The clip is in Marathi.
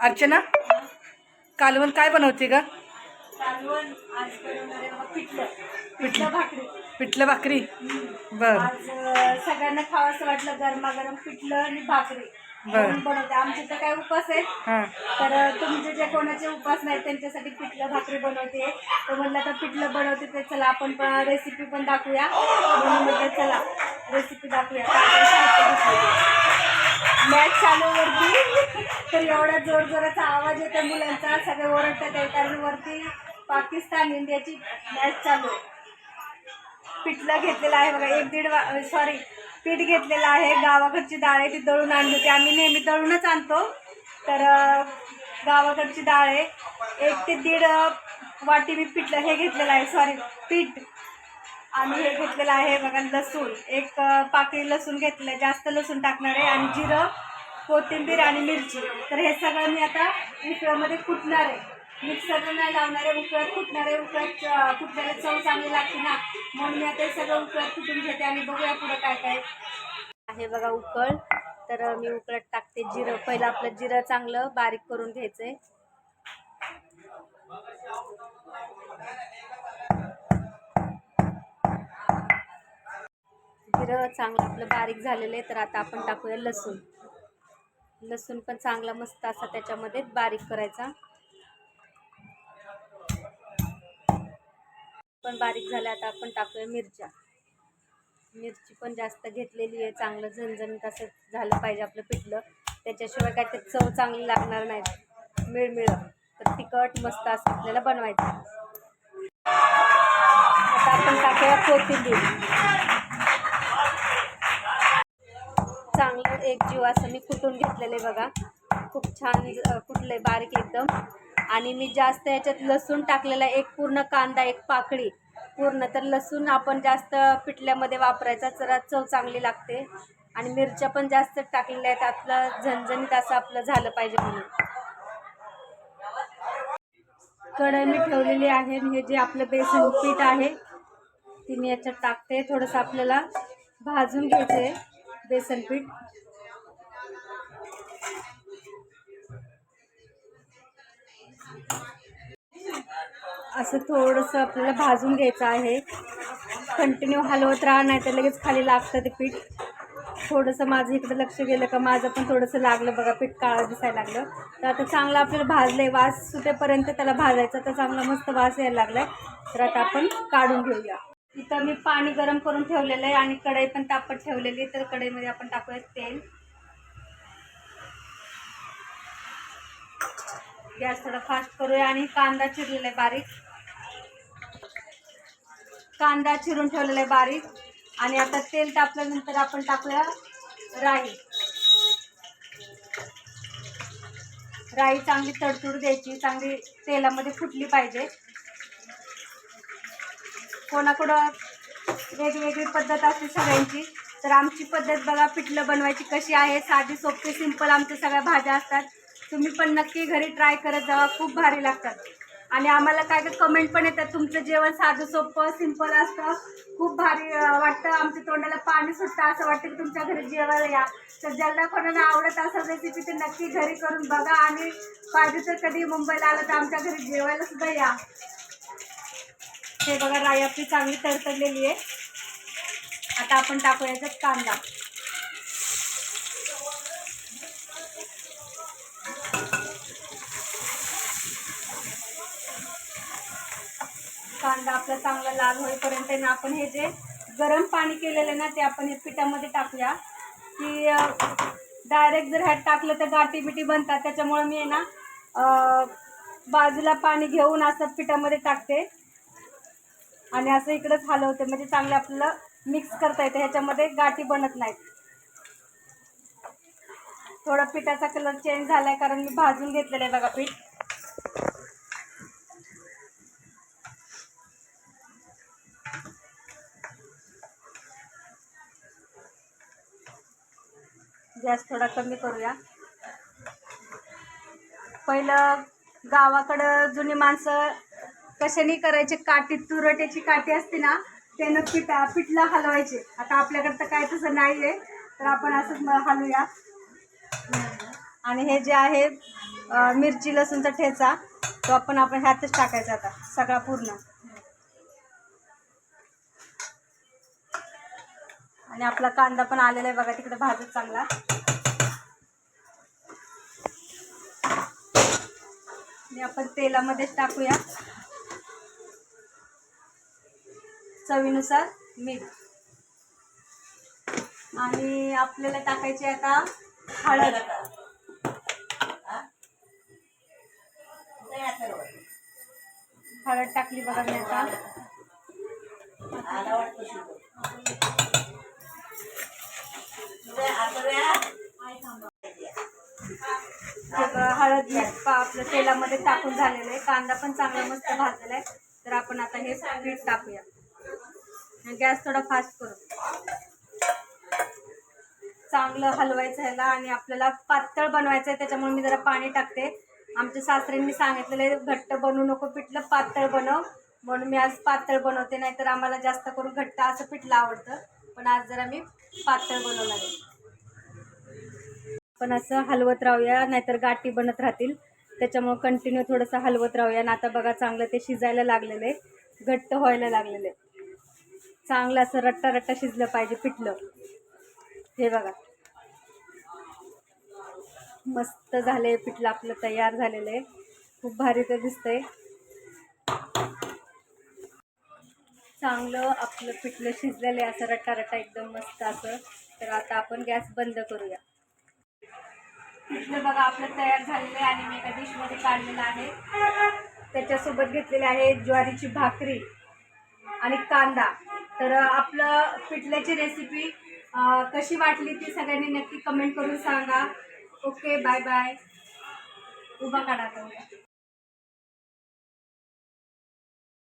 अर्चना? कालवण काय बनवते ग? पिठलं. पिठलं. भाकरी. पिठलं भाकरी? बर. सगळ्यांना खावंसं वाटलं गरमागरम पिठलं आणि भाकरी. बनवते. आमचे तर काय उपास आहेत. हां. तर तुमचे जे कोणाचे उपास नाही त्यांच्यासाठी पिठलं भाकरी बनवते. तर म्हणलं आता पिठलं बनवते तर चला. आपण पण रेसिपी पण दाखवूया. म्हणून म्हटलं चला. रेसिपी दाखवूया. काय मॅच चालू वरती तर एवढा जोर जोराचा आवाज येतो मुलांचा. सगळे ओरडतात आहे कारण वरती पाकिस्तान इंडियाची मॅच चालू आहे. पिठलं घेतलेलं आहे बघा. एक दीड सॉरी पीठ घेतलेलं आहे. गावाकडची डाळ आहे ती दळून आणली होती. आम्ही नेहमी दळूनच आणतो. तर गावाकडची डाळ आहे. एक ते दीड वाटी मी पिठलं हे घेतलेलं आहे. सॉरी पीठ. आणि हे घेतलेलं आहे बघा लसूण. एक पाकळी लसूण घेतलं आहे जास्त लसूण टाकणार आहे. आणि जिरं. कोथिंबीर आणि मिरची. तर हे सगळं मी आता उकळ्यामध्ये कुटणार आहे. मिक्सरला नाही लावणार आहे उकळत कुटणार आहे उकळत अं, चव चांगली लागते ना. म्हणून मी आता हे सगळं उकळत कुटून घेते आणि बघूया पुढं काय काय आहे. बघा उकळ. तर मी उकळत टाकते जिरं. पहिलं आपलं जिरं चांगलं बारीक करून घ्यायचंय. जिरं चांगलं आपलं बारीक झालेलं आहे. तर आता आपण टाकूया लसूण. लसूण पण चांगला मस्त असा त्याच्यामध्ये बारीक करायचा. पण बारीक झाल्या आता आपण टाकूया मिरच्या. मिरची पण जास्त घेतलेली आहे चांगलं झणझणीत असं झालं पाहिजे आपलं पिठलं. त्याच्याशिवाय काय ते चव चांगली लागणार नाही. मिळमिळ. तर तिखट मस्त असं आपल्याला बनवायचं. आता आपण टाकूया कोथिंबीर. चांगलं एक जीव असं मी कुटून घेतलेलं आहे बघा. खूप छान कुठले बारीक एकदम. आणि मी जास्त याच्यात लसूण टाकलेला आहे. एक पूर्ण कांदा एक पाकळी पूर्ण. तर लसूण आपण जास्त पिठल्यामध्ये वापरायचा जरा चव चांगली लागते. आणि मिरच्या पण जास्त टाकलेल्या आहेत. आपलं झणझणीत असं आपलं झालं पाहिजे म्हणून. कढई मी ठेवलेली आहे. आणि हे जे आपलं बेसन पीठ आहे ती मी याच्यात टाकते. थोडंसं आपल्याला भाजून घ्यायचं आहे बेसन पीठ असं थोडंसं आपल्याला भाजून घ्यायचं आहे. कंटिन्यू हलवत राहा नाही तर लगेच खाली लागतं ते पीठ. थोडंसं माझं इकडं लक्ष गेलं का माझं पण थोडंसं लागलं बघा पीठ काळं दिसायला लागलं. तर आता चांगलं आपल्याला भाजलं आहे वास सुटेपर्यंत त्याला भाजायचा तर चांगला मस्त वास यायला लागला आहे तर आता आपण काढून घेऊया. इथं मी पाणी गरम करून ठेवलेलं आहे आणि कढई पण तापत ठेवलेली तर कढईमध्ये आपण टाकूया तेल. गॅस थोडा फास्ट करूया आणि कांदा चिरलेला आहे बारीक. कांदा चिरून ठेवलेला आहे बारीक. आणि आता तेल तापल्यानंतर आपण टाकूया राई. राई चांगली तडतूड द्यायची चांगली तेलामध्ये फुटली पाहिजे. कोणाकडं वेगवेगळी पद्धत असते सगळ्यांची. तर आमची पद्धत बघा पिठलं बनवायची कशी आहे साधी सोपी सिंपल आमच्या सगळ्या भाज्या असतात. तुम्ही पण नक्की घरी ट्राय करत जावा खूप भारी लागतात. आणि आम्हाला काय काय कमेंट पण येतात तुमचं जेवण साधं सोपं सिंपल असतं. खूप भारी वाटतं. आमच्या तोंडाला पाणी सुटतं असं वाटतं की तुमच्या घरी जेवायला या. तर ज्यांना कोणाला आवडत असेल रेसिपी ते नक्की घरी करून बघा. आणि पाहिजे तर कधी मुंबईला आलं तर आमच्या घरी जेवायला सुद्धा या. हे बघा राई आपली चांगली तडतडलेली आहे. आता आपण टाकूया कांदा. कांदा आपला चांगला लाल होईपर्यंत ना आपण हे जे गरम पाणी केलेलं आहे ना ते आपण हे पिठामध्ये टाकूया. की डायरेक्ट जर ह्यात टाकलं तर गाठी बिटी बनतात. त्याच्यामुळे मी आहे ना बाजूला पाणी घेऊन असं पिठामध्ये टाकते. आणि असं इकडंच हलवते म्हणजे चांगलं आपल्याला मिक्स करता येतं ह्याच्यामध्ये गाठी बनत नाहीत. थोडा पिठाचा कलर चेंज झालाय कारण मी भाजून घेतलेलं आहे बघा पीठ. गॅस थोडा कमी करूया. पहिलं गावाकडं जुनी माणसं कशाने करायचे? काठी तुरट्याची काठी असते ना त्यानं पिठा पिठला हलवायचे. आता आपल्याकडं तर काय तसं नाही आहे तर आपण असंच म- हलवूया. आणि हे जे आहे मिरची लसूणचा ठेचा तो आपण आपण ह्यातच टाकायचा आता सगळा पूर्ण. आणि आपला कांदा पण आलेला आहे बघा तिकडे भाजत चांगला. आणि आपण तेलामध्येच टाकूया. चवीनुसार मीठ. आणि आपल्याला टाकायची आता हळद. हळद टाकली बघा मी आता. हळद मीठ आपलं तेलामध्ये टाकून झालेलं आहे. कांदा पण चांगला मस्त भाजलेला आहे. तर आपण आता हे पीठ टाकूया. गॅस थोडा फास्ट करू. चांगलं हलवायचं ह्याला आणि आपल्याला पातळ बनवायचं आहे त्याच्यामुळे मी जरा पाणी टाकते. आमच्या सासऱ्यांनी सांगितलेलं आहे घट्ट बनवू नको पिठलं पातळ बनव. म्हणून मी आज पातळ बनवते नाहीतर आम्हाला जास्त करून घट्ट असं पिठलं आवडतं. पण आज जरा मी पातळ बनवणार आहे. पण असं हलवत राहूया नाहीतर गाठी बनत राहतील. त्याच्यामुळं कंटिन्यू थोडंसं हलवत राहूया. आणि आता बघा चांगलं ते शिजायला लागलेलं आहे. घट्ट व्हायला लागलेलं आहे. चांगलं असं रट्टा रट्टा शिजलं पाहिजे पिठलं. हे बघा. मस्त झालंय पिठलं आपलं तयार झालेलं आहे. खूप भारी तर दिसतंय. चांगलं आपलं पिठलं शिजलेलं आहे असं रट्टा रट्टा एकदम मस्त असं. तर आता आपण गॅस बंद करूया. पिठलं बघा आपलं तयार झालेलं आहे आणि मी एका डिशमध्ये काढलेलं आहे. त्याच्यासोबत घेतलेली आहे ज्वारीची भाकरी आणि कांदा. तर आपलं पिठल्याची रेसिपी कशी वाटली ती सगळ्यांनी नक्की कमेंट करून सांगा. ओके बाय बाय उभा काढा